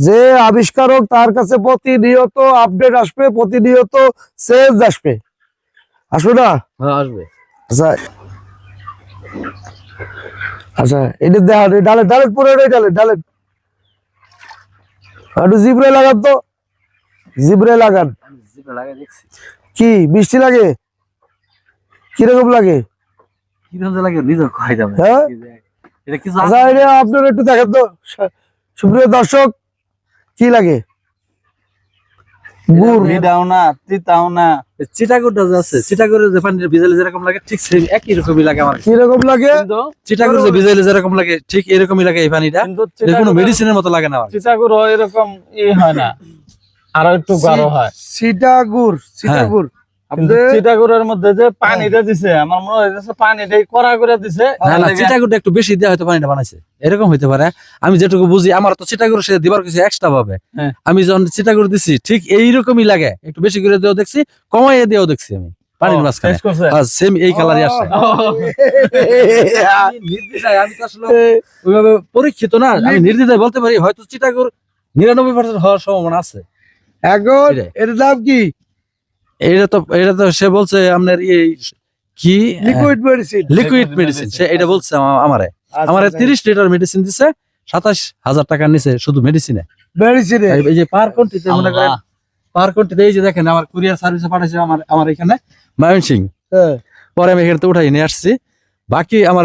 যে আবিষ্কারক তার কাছে প্রতিনিয়ত আপডেট আসবে প্রতিনিয়ত সেলস আসবে। আসবে না? হ্যাঁ আসবে। আচ্ছা। আচ্ছা এটা দেখা ডালে ডালে পুরো ডালে ডালে একটু জিব্রে লাগান তো। জিব্রে লাগান। কি বৃষ্টি লাগে? কীরকম লাগে? হ্যাঁ? আচ্ছা আপনার একটু দেখেন তো। সুপ্রিয় দর্শক কি লাগে? গুড়। মিডাও না তিতাও না চিটাগুড়টা যে আছে যেরকম লাগে ঠিক সেম একই রকমই লাগে আমার কীরকম লাগে? চিটাগুড় যে যেরকম লাগে ঠিক এরকমই লাগে এই পানিটা। কিন্তু এর কোনো মেডিসিনের মতো লাগে না আমার। চিটাগুড় এরকম ই হয় না। আরও একটু গাঢ় হয়। সিটা। গুড় কিন্তু আপনি চিটাগুড়ের মধ্যে যে পানিটা দিছে আমার মনে হইতেছে পানিটাই কড়া করে দিছে। না না তার একটু বেশি দিয়ে হয়তো পানিটা বানাইছে। এরকম হইতে পারে। আমি যেটুকু বুঝি আমার তো চিটাগুড় সে দিবার কিছু এক্সট্রা পাবে হ্যাঁ। আমি যখন চিটাগুড় দিছি ঠিক এইরকমই লাগে। একটু বেশি করে দিয়েও দেখছি কমাইয়ে দিয়েও দেখছি আমি পানির মাঝখানে। সেম এই কালারই আসে আমি তো আসলে ওইভাবে পরীক্ষিত না। আমি নির্দ্বিধায় বলতে পারি হয়তো চিটাগুড় নিরানব্বই পার্সেন্ট হওয়ার সম্ভাবনা আছে। এখন। এটার নাম কি? এটা তো এটা তো সে বলছে আপনার এই কি লিকুইড মেডিসিন লিকুইড মেডিসিন সে এটা বলছে আমারে। আচ্ছা, আমারে তিরিশ লিটার মেডিসিন দিছে সাতাশ হাজার টাকার নিচে শুধু মেডিসিনে মেডিসিনে এই যে পার কোনটিতে মনে করেন পার কোনটিতে এই যে দেখেন আমার কুরিয়ার সার্ভিসে পাঠাইছে আমার আমার এখানে ময়মনসিং হ্যাঁ। পরে আমি এখানে উঠাই নিয়ে আসছি। বাকি আমার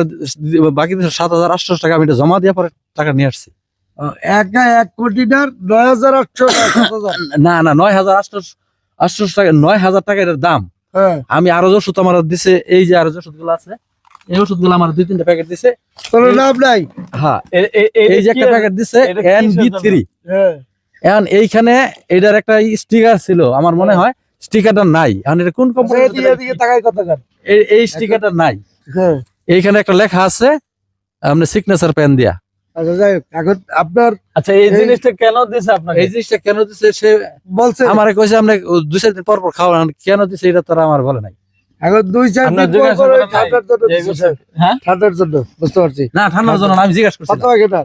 বাকি সাত হাজার আটশো টাকা আমি এটা জমা দিয়ে পরে টাকা নিয়ে আসছি। একা এক কোটিটার নয় হাজার আটশো না না নয় হাজার আটশো আটশো টাকা নয় হাজার টাকা এটার দাম। হ্যাঁ। আমি আরও যে ওষুধ আমার দিছে এই যে আরও যে ওষুধগুলো আছে এই ওষুধগুলো আমার দুই তিনটা প্যাকেট দিছে। কোনো নাম নাই। হ্যাঁ এই যে একটা প্যাকেট দিছে এন বি থ্রি হ্যাঁ। এখন এইখানে এটার একটা স্টিকার ছিল আমার মনে হয়। স্টিকারটা নাই। এখন এটা কোন আচ্ছা, কোম্পানি এদিকে এদিকে তাকাই এই স্টিকারটা নাই। হ্যাঁ। এইখানে একটা লেখা আছে আপনি সিগনেচার পেন দিয়া। আচ্ছা যাই হোক এখন আপনার আচ্ছা এই জিনিসটা কেন দিছে আপনাকে? এই জিনিসটা কেন দিছে সে বলছে। আমার কইছে আপনি দুই চার দিন পর পর খাওয়া কেন দিছে এটা তারা আমার বলে নাই। এখন দুই চার দিন পর পর ওই করেন নাই? ঠান্ডার জন্য যে দিছে, গোছে- স্যার। হ্যাঁ? ঠান্ডার জন্য বুঝতে পারছি। না ঠান্ডার জন্য আমি জিজ্ঞাসা করছি পাতলা পায়খানা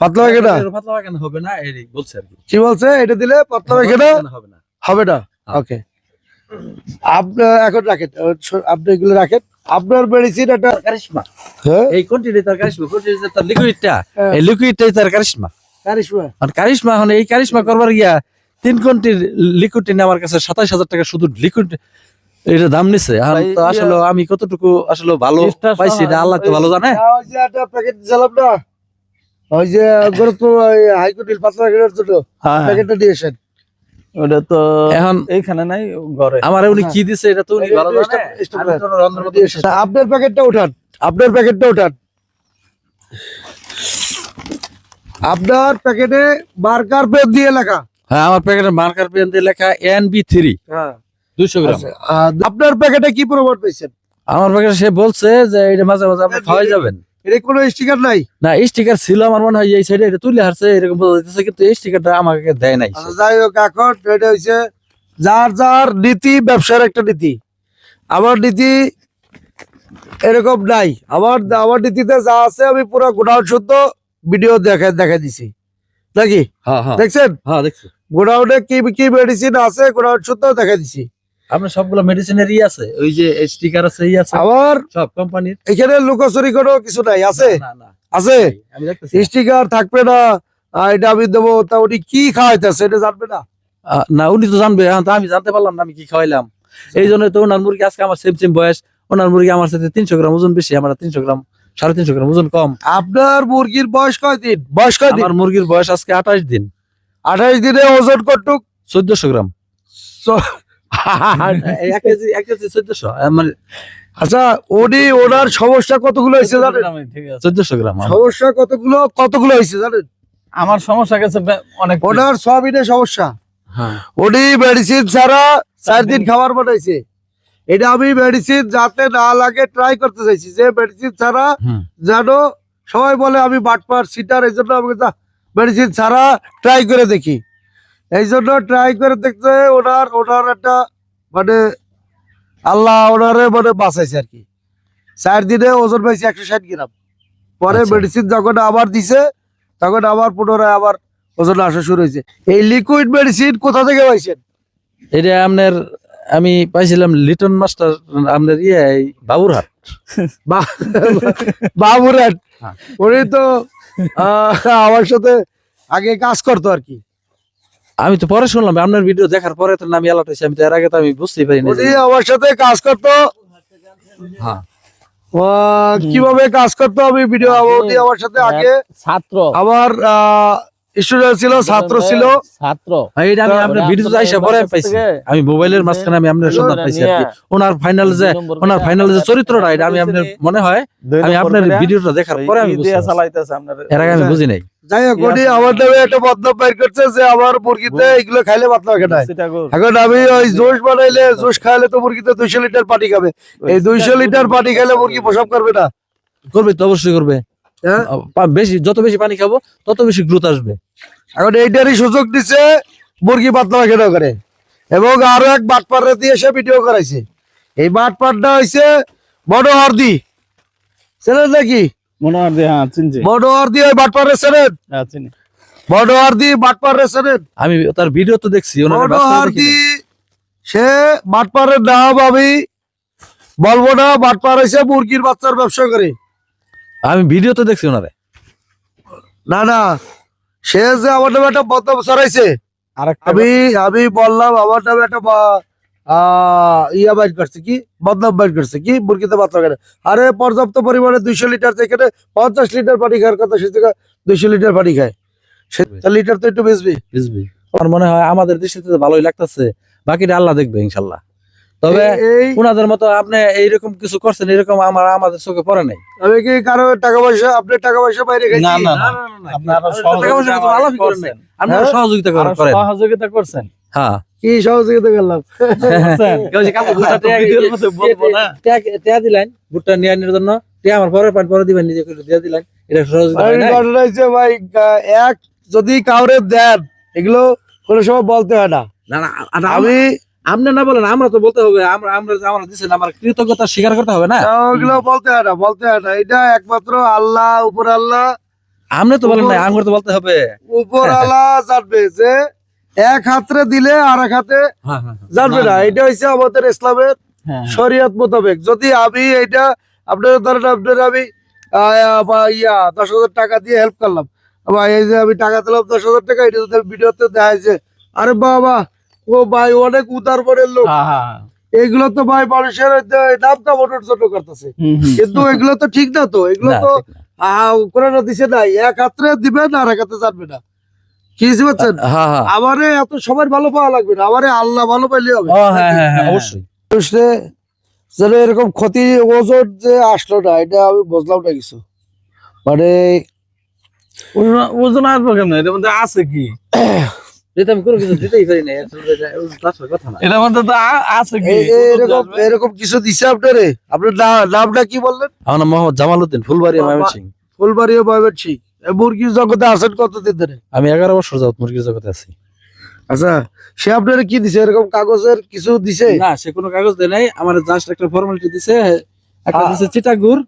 পাতলা পায়খানা পাতলা পায়খানা হবে না এই বলছে আর কি। বলছে? এটা দিলে পাতলা হবে না। হবে না? হ্যাঁ। ওকে। আপনার এখন রাখেন আপনি এগুলো রাখেন। আপনার মেডিসিন একটা কারিশমা হ্যাঁ এই কোনটি তার কারিশমা কোনটি তার লিকুইডটা হ্যাঁ। এই লিকুইডটাই তার কারিশমা কারিশমা আর কারিশমা এখন এই কারিশমা করবার গিয়া তিন কোনটির লিকুইড টেনে আমার কাছে সাতাশ হাজার টাকা শুধু লিকুইড এটা দাম নিছে ভাই, তো আসলে আমি কতটুকু আসলে ভালো পাইছি এটা আল্লাহ তো ভালো জানে হ্যাঁ, ওই যে একটা প্যাকেট দিয়েছিলাম না ওই যে হাইকোর্টের পাতলা জন্য হ্যাঁ প্যাকেটটা দিয়েছেন ওটা তো এখন এইখানে নাই ঘরে। আমার উনি। কি দিছে এটা তো উনি ভালো জানে। আপনার প্যাকেটটা উঠান আপনার প্যাকেটটা উঠান। আপনার প্যাকেটে মার্কার পেন দিয়ে লেখা। হ্যাঁ আমার প্যাকেটের মার্কার পেন দিয়ে লেখা এন বি থ্রি হ্যাঁ। গ্রাম। আচ্ছা, আপনার প্যাকেটে কি প্রমাণ পেয়েছেন আমার প্যাকেটে সে বলছে যে এটা মাঝে মাঝে আপনি খাওয়াই যাবেন। এটা কোনো স্টিকার নাই? না স্টিকার ছিল আমার মনে হয় এই সাইডে এটা তুলে হারছে এরকম বোঝা যাইতেছে কিন্তু এই স্টিকারটা আমাকে দেয় নাই। আচ্ছা, যাই হোক এখন এটা হচ্ছে যার যার নীতি ব্যবসার একটা নীতি। আমার নীতি এরকম নাই। আমার আমার নীতিতে যা আছে আমি পুরো গোডাউন শুদ্ধ ভিডিও দেখা দেখা দিছি। নাকি? হ্যাঁ হ্যাঁ। দেখছেন? হ্যাঁ গোডাউনে কি কি মেডিসিন আছে গোডাউন শুদ্ধ দেখা দিছি। আপনার সবগুলো মেডিসিনের আছে। ওই যে স্টিকার আছে ই আছে। আমার সব কোম্পানির এখানে লুকোচুরি কোনো কিছু নাই আছে? না না আছে? স্টিকার থাকবে না এটা আমি দেবো তা উনি কি খাওয়াইতেছে এটা জানবে না? না উনি তো জানবে আমি জানতে পারলাম না আমি কি খাওয়াইলাম। এই জন্য তো ওনার মুরগি আজকে আমার সেম সেম বয়স। ওনার মুরগি আমার সাথে তিনশো গ্রাম ওজন বেশি আমার তিনশো গ্রাম সাড়ে তিনশো গ্রাম ওজন কম। আপনার মুরগির বয়স কয়দিন বয়স কয়দিন আমার মুরগির বয়স আজকে আঠাশ দিন। আঠাশ দিনে ওজন কটুক চোদ্দশো গ্রাম। মানে আচ্ছা ওনার সমস্যা কতগুলো হয়েছে জানেন? চোদ্দশো গ্রাম আমার। সমস্যা কতগুলো কতগুলো হয়েছে জানেন? আমার সমস্যা গেছে অনেক। ওনার সবিনে সমস্যা। হ্যাঁ। উনি মেডিসিন ছাড়া চার দিন খাবার বানাইছে। এটা আমি মেডিসিন যাতে না লাগে ট্রাই করতে চাইছি। যে মেডিসিন ছাড়া। যেন সবাই বলে আমি বাটপার সিটার এই জন্য আমি মেডিসিন ছাড়া ট্রাই করে দেখি। এই জন্য ট্রাই করে দেখতে ওনার ওনার একটা মানে আল্লাহ ওনারে মানে বাঁচাইছে আর কি। চার দিনে ওজন পাইছে একশো ষাট গ্রাম। পরে আচ্ছা। মেডিসিন যখন আবার দিছে তখন আবার পুনরায় আবার ওজন আসা শুরু হয়েছে। এই লিকুইড মেডিসিন কোথা থেকে পাইছেন? এটা আপনার আমি পাইছিলাম লিটন মাস্টার আপনার ইয়ে এই বাবুরহাট। বা- বাবুরাট হ্যাঁ। উনি তো আমার সাথে আগে কাজ করতো আর কি। আমি তো পরে শুনলাম আপনার ভিডিও দেখার পরে তো নাম আলাট হয়েছে আমি তো এর আগে তো আমি বুঝতেই পারিনি না আমার সাথে কাজ করতো। হ্যাঁ। আহ, কীভাবে কাজ করতো আমি ভিডিও আমার সাথে আগে। ছাত্র। আমার স্টুডেন্ট ছিল ছাত্র ছিল। ছাত্র। হ্যাঁ, এটা আমি আপনার ভিডিও আইসা পরে পাইছি। আমি মোবাইলের মাঝখানে আমি আপনার সন্ধান পাইছি আর ওনার ফাইনাল যে ওনার ফাইনাল যে চরিত্রটা এটা আমি আপনার মনে হয় আমি আপনার ভিডিওটা দেখার পরে আমি বুঝতে পারছি। চালাইতেছে আপনার এর আগে আমি বুঝি নাই। যাই হোক উনি আমার নামে একটা বদনাম বাইর করছে যে আমার মুরগিতে এগুলো খাইলে পাতলা খেটায় এখন আমি ওই জুস বানাইলে জুস খাইলে তো মুরগিতে দুইশো লিটার পানি খাবে। এই দুইশো লিটার পানি খাইলে মুরগি প্রসব করবে না। করবে তো অবশ্যই করবে। হ্যাঁ? বেশি যত বেশি পানি খাব তত বেশি গ্রোথ আসবে। এখন এইটারই সুযোগ দিচ্ছে মুরগি পাতলা খেটা করে। এবং আরও এক বাটপাড়ে দিয়ে সে ভিডিও করাইছে। এই বাটপাড়টা হইছে বড় হরদি। চেনেন নাকি? মনে হয় যে হ্যাঁ চিনছি। বড় হরদি ওই বাটপাড়ে চেনেন? হ্যাঁ চিনি। বড় হরদি বাটপাড়ে আমি তার ভিডিও তো দেখছি। সে বাটপাড়ের নাম আমি বলব না বাটপাড় হইছে মুরগির বাচ্চার ব্যবসা করে। আমি ভিডিও তো দেখছি ওনারে। না না। সে যে আমার নামে একটা বদনাম আরেকটা আমি আমি বললাম আমার নামে একটা ইয়া করছে কি? বদনাম বাইর করছে কি? মুরগিতে বাচ্চা কেন? আরে পর্যাপ্ত পরিমাণে দুইশো লিটার পঞ্চাশ লিটার পানি খাওয়ার কথা সে জায়গায় দুইশো লিটার পানি খায়। সে লিটার তো একটু বেশি। বুঝবি আমার মনে হয় আমাদের দৃষ্টিতে তো ভালোই লাগতেছে। বাকিটা আল্লাহ দেখবে ইনশাল্লাহ। তবে এই ওনাদের মতো আপনি এইরকম কিছু করছেন এরকম আমার আমাদের চোখে পড়ে নাই। আমি কি কারও টাকা পয়সা আপনার টাকা পয়সা বাইরে না না না। আপনারা হ্যাঁ? সহযোগিতা আরও করেন। সহযোগিতা করছেন? হ্যাঁ। কি সহযোগিতা করলাম? করছেন? কেউ যে কাপড় তো ভিডিওর মধ্যে বলব না। টেয়া দিলেন ভুট্টা নিয়ে জন্য। টেয়া আমার পরে পরে দিবেন নিজে করে দিয়ে দিলেন। এটা সহযোগিতা হয় ভাই এক যদি কাউরে দেন এগুলো কোনো সময় বলতে হয় না। না আমি আপনি না বলেন আমরা তো বলতে হবে আমরা আমরা আমরা দিচ্ছেন আমার কৃতজ্ঞতা স্বীকার করতে হবে না? ওগুলো বলতে হয় না বলতে হয় না এটা একমাত্র আল্লাহ উপর আল্লাহ। আপনি তো বলেন না আমার তো বলতে হবে। উপর আল্লাহ জানবে যে এক হাতে দিলে আর এক হাতে জানবে না। না, না। এটা হচ্ছে আমাদের ইসলামের হ্যাঁ শরীয়ত মোতাবেক। যদি আমি এটা আপনার ধরেন আপনার আমি ইয়া দশ হাজার টাকা দিয়ে হেল্প করলাম। এই যে আমি টাকা দিলাম দশ হাজার টাকা এটা যদি ভিডিওতে দেখা যায় আরে বাবা ও ভাই অনেক উদার মনের লোক। হ্যাঁ, হ্যাঁ। এগুলো তো ভাই মানুষের নাম কামানোর জন্য করতেছে। কিন্তু এগুলো তো ঠিক না তো এগুলো তো কোরআন দিছে নাই এক হাতে দিবেন আর এক হাতে জানবে না। কি হ্যাঁ আমারে এত সবার ভালো পাওয়া লাগবে না আমারে আল্লাহ ভালো পাইলে হবে। হ্যাঁ হ্যাঁ হ্যাঁ অবশ্যই। যেন এরকম ক্ষতি ওজন যে আসলো না এটা আমি বুঝলাম না কিছু। মানে ওজন- ওজন আসবে কেমন? এটার মধ্যে আছে কি? যেটা আমি কোনো কিছু দিতেই পারি না আসলে এটা- এটা তার কথা না এটার মধ্যে তো আছে কি? এ- এ- এরকম এরকম কিছু দিছে আপনারে? আপনার নামটা কি বললেন? আমার নাম মোহাম্মদ জামাল ফুলবাড়ি ময়মনসিং। ফুলবাড়ি ময়মেনসিং। মুরগির জগতে আছেন কতদিন ধরে? আমি এগারো বছর যাবত মুরগির জগতে আছি। আচ্ছা সে আপনারা কি দিছে? এরকম কাগজের কিছু দিছে? না সে কোনো কাগজ দেয় নাই। আমার জাস্ট একটা ফর্মালিটি দিছে একটা দিছে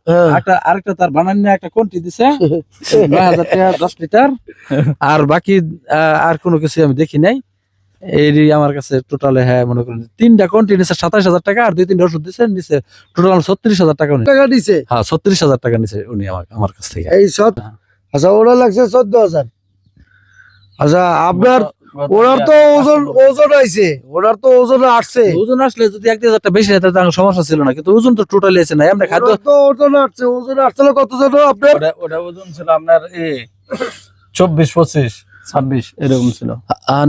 হ্যাঁ। একটা আরেকটা তার বানান একটা কোনটি দিছে? নয় হাজার টাকা দশ লিটার। আর বাকি আর কোনো কিছু আমি দেখি নাই। এই আমার কাছে টোটালে হ্যাঁ মনে করেন তিনটা কোনটি নিছে? সাতাশ হাজার টাকা আর দুই তিনটা ওষুধ দিছে নিচে টোটাল ছত্রিশ হাজার টাকা টাকা দিছে? হ্যাঁ ছত্রিশ হাজার টাকা নিছে উনি আমার আমার কাছ থেকে। এই সত আচ্ছা ওরা লাগছে চোদ্দ হাজার। আচ্ছা আপনার ওনার তো ওজন ওজন আইছে ওনার তো ওজন আসছে। ওজন আসলে যদি এক বেশি হয় তাহলে সমস্যা ছিল না কিন্তু ওজন তো টোটালি আছে না। আমরা খাদ্য তো ওজন আসছে ওজন আসছিল কত জন আপনার? ওটা ওটা ওজন ছিল আপনার এ চব্বিশ পঁচিশ ছাব্বিশ এরকম ছিল।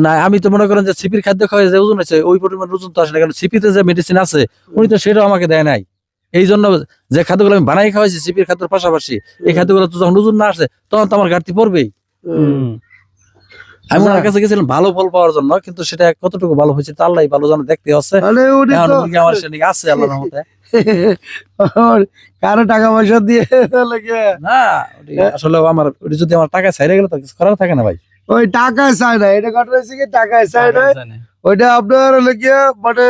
না আমি তো মনে করেন যে সিপির খাদ্য খাওয়া যে ওজন আছে ওই পরিমাণ ওজন তো আসে না কারণ সিপিতে যে মেডিসিন আছে উনি তো সেটাও আমাকে দেয় নাই। এই জন্য যে খাদ্যগুলো আমি বানাই খাওয়াইছি সিপির খাদ্যের পাশাপাশি এই খাদ্যগুলো তো যখন ওজন না আসে তখন তো আমার ঘাটতি পড়বেই। হুম। আমি আচ্ছা। ওনার কাছে গেছিলাম ভালো ফল পাওয়ার জন্য কিন্তু সেটা কতটুকু ভালো হয়েছে তা আল্লাহ ভালো জানো দেখতে হচ্ছে আমার সেদিকে আছে আল্লাহর রহমতে। কারও টাকা পয়সা দিয়ে না আসলে আমার যদি আমার টাকা গেলে তো কিছু করার থাকে না ভাই। ওই না এটা ঘটনা হচ্ছে কি? না ওইটা আপনার হলে গিয়ে মানে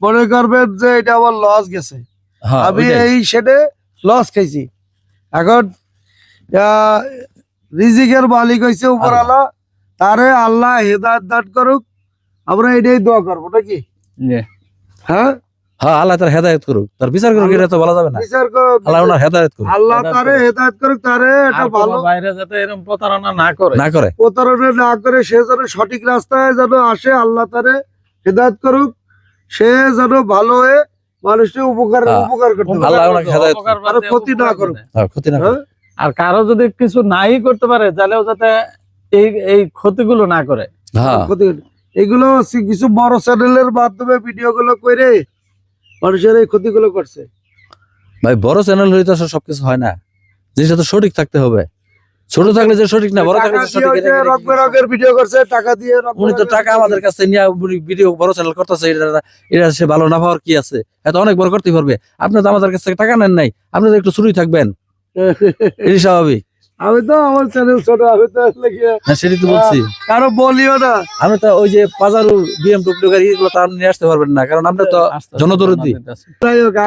মনে করবেন যে এটা আমার লস গেছে। হ্যাঁ, আমি এই সেটে লস খাইছি। এখন আহ, রিজিকের মালিক হয়েছে উপরওয়ালা তারে আল্লাহ হেদায়ত দান করুক আমরা এটাই দোয়া করব নাকি। হ্যাঁ? হ্যাঁ আল্লাহ তার হেদায়ত করুক। তার বিচার করুক এটা তো বলা যাবে না। বিচার করো- আল্লাহ ওনার হেদায়ত করুক। আল্লাহ তারে হেদায়ত করুক তারে এটা আর ভালো। বাইরে যাতে এরকম প্রতারণা না করে। না করে। প্রতারণা না করে সে যেন সঠিক রাস্তায় যেন আসে আল্লাহ তারে হেদায়ত করুক। সে যেন ভালো হয়ে মানুষের উপকার হ্যাঁ। উপকার করতে পারে। আল্লাহ ওনাকে হেদায়েত অপকার বাদ ক্ষতি না করুক। হ্যাঁ, ক্ষতি না। হ্যাঁ? আর কারও যদি কিছু নাই করতে পারে তাহলেও যাতে এই এই ক্ষতিগুলো না করে। হ্যাঁ। এগুলো কিছু বড় চ্যানেলের মাধ্যমে ভিডিও গুলো করে মানুষের এই ক্ষতিগুলো করছে। ভাই বড় চ্যানেল হলে তো সবকিছু হয় না। জিনিসটা তো সঠিক থাকতে হবে। ছোট থাকলে যে সঠিক না বড় থাকলে সঠিক ওই যে এটা- রং ভিডিও করছে টাকা দিয়ে উনি তো টাকা আমাদের কাছে নিয়ে ভিডিও বড় চ্যানেল করতেছে এটা এটা সে ভালো না পাওয়ার কি আছে? এত অনেক বড় করতে পারবে। আপনি তো আমাদের কাছ থেকে টাকা নেন নাই আপনি তো একটু শুরুই থাকবেন। এটি স্বাভাবিক। আমি তো আমার চ্যানেল ছোট আমি তো লেগে হ্যাঁ সেটি তো বলছি। কারও বলিও না। আমি তো ওই যে পাজারু বিএমডব্লিউ গাড়ি এগুলো তো আপনি নিয়ে আসতে পারবেন না কারণ আপনি তো জনদরদি।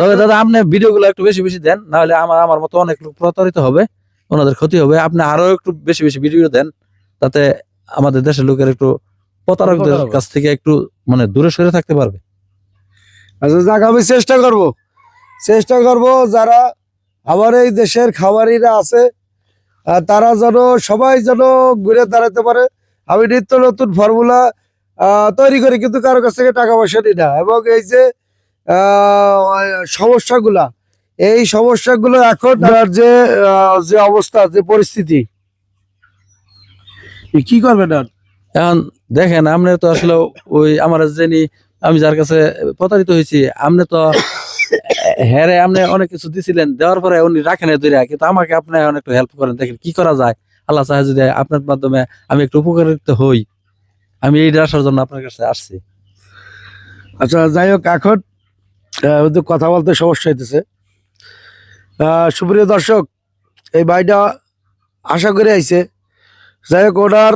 তবে দাদা আপনি ভিডিও গুলো একটু বেশি বেশি দেন না হলে আমার আমার মতো অনেক লোক প্রতারিত হবে ওনাদের ক্ষতি হবে। আপনি আরও একটু বেশি বেশি ভিডিও দেন তাতে আমাদের দেশের লোকের একটু প্রতারকদের কাছ থেকে একটু মানে দূরে সরে থাকতে পারবে। আচ্ছা যাক আমি চেষ্টা করব। চেষ্টা করব যারা আমার এই দেশের খাবারিরা আছে তারা যেন, সবাই যেন ঘুরে দাঁড়াতে পারে। আমি নিত্য নতুন ফর্মুলা তৈরি করি, কিন্তু কারও কাছ থেকে টাকা পয়সা নিই না। এবং এই যে সমস্যাগুলা, এই সমস্যাগুলো এখন যে যে অবস্থা, যে পরিস্থিতি কি করবেন আর? এখন দেখেন আপনি তো আসলে ওই, আমার জেনি আমি যার কাছে প্রতারিত হয়েছি আপনি তো হ্যারে আপনি অনেক কিছু দিছিলেন, দেওয়ার পরে উনি রাখেন ধরে কিন্তু আমাকে আপনি একটু হেল্প করেন, দেখেন কি করা যায়। আল্লাহ চাহে যদি আপনার মাধ্যমে আমি একটু উপকারিত হই, আমি এই আসার জন্য আপনার কাছে আসছি। আচ্ছা যাই হোক, এখন কথা বলতে সমস্যা হইতেছে সুপ্রিয় দর্শক, এই ভাইটা আশা করে আইছে। যাই হোক, ওনার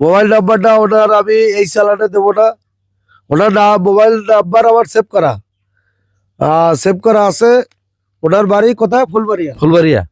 মোবাইল নাম্বারটা ওনার আমি এই চালানে দেবো না। ওনার না মোবাইল নাম্বার আমার সেভ করা। সেভ করা আছে ওনার বাড়ি কোথায় ফুলবাড়িয়া ফুলবাড়িয়া